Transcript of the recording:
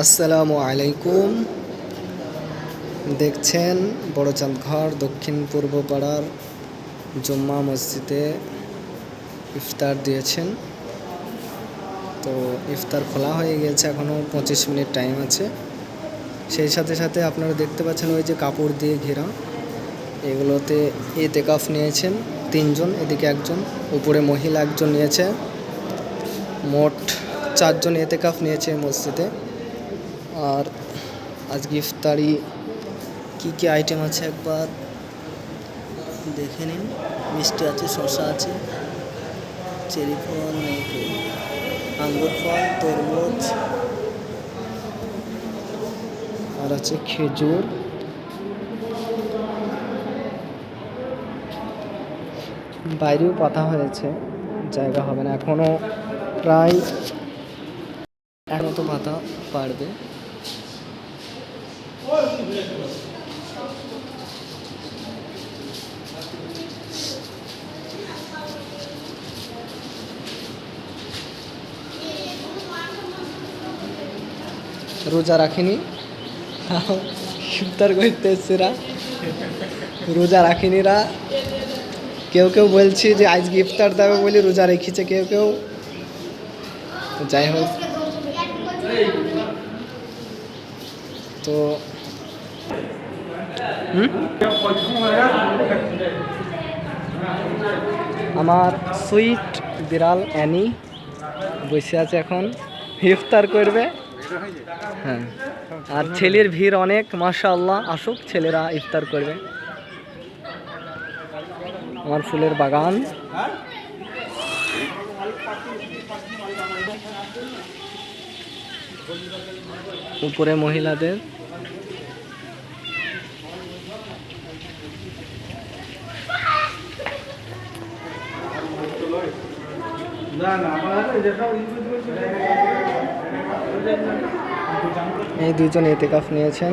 আসসালামু আলাইকুম। দেখছেন বড়চাঁদ ঘর দক্ষিণ পূর্ব পাড়ার জুম্মা মসজিদে ইফতার দিয়েছেন। তো ইফতার খোলা হয়ে গেছে এখনও পঁচিশ মিনিট টাইম আছে। সেই সাথে সাথে আপনারা দেখতে পাচ্ছেন ওই যে কাপড় দিয়ে ঘেরা। এগুলোতে এতেকাফ নিয়েছেন তিনজন, এদিকে একজন, উপরে মহিলা একজন নিয়েছে। মোট চারজন এতেকাফ নিয়েছে এই মসজিদে। আর আজকে ইফতারি কী কী আইটেম আছে একবার দেখে নিন। মিষ্টি আছে, শসা আছে, চেরি ফল আঙ্গুর ফল, তরমুজ, আর আছে খেজুর। বাইরেও পাতা হয়েছে, জায়গা হবে না এখনও প্রায় এক মতো পাতা পারবে। রোজা রাখেনি। ইফতার করতে এসছেরা রোজা রাখেনিরা কেউ কেউ বলছে যে, আজকে ইফতার দেবে বলে রোজা রেখেছে। কেউ কেউ। যাই হোক। তো? আমার সুইট বিড়াল অ্যানি বসে আছে এখন। ইফতার করবে। হ্যাঁ। আর ছেলের ভিড় অনেক, মাশাআল্লাহ। আসুক, ছেলেরা ইফতার করবে। আমার ফুলের বাগান। উপরে মহিলাদের এই দুজন এতেকাফ নিয়েছেন।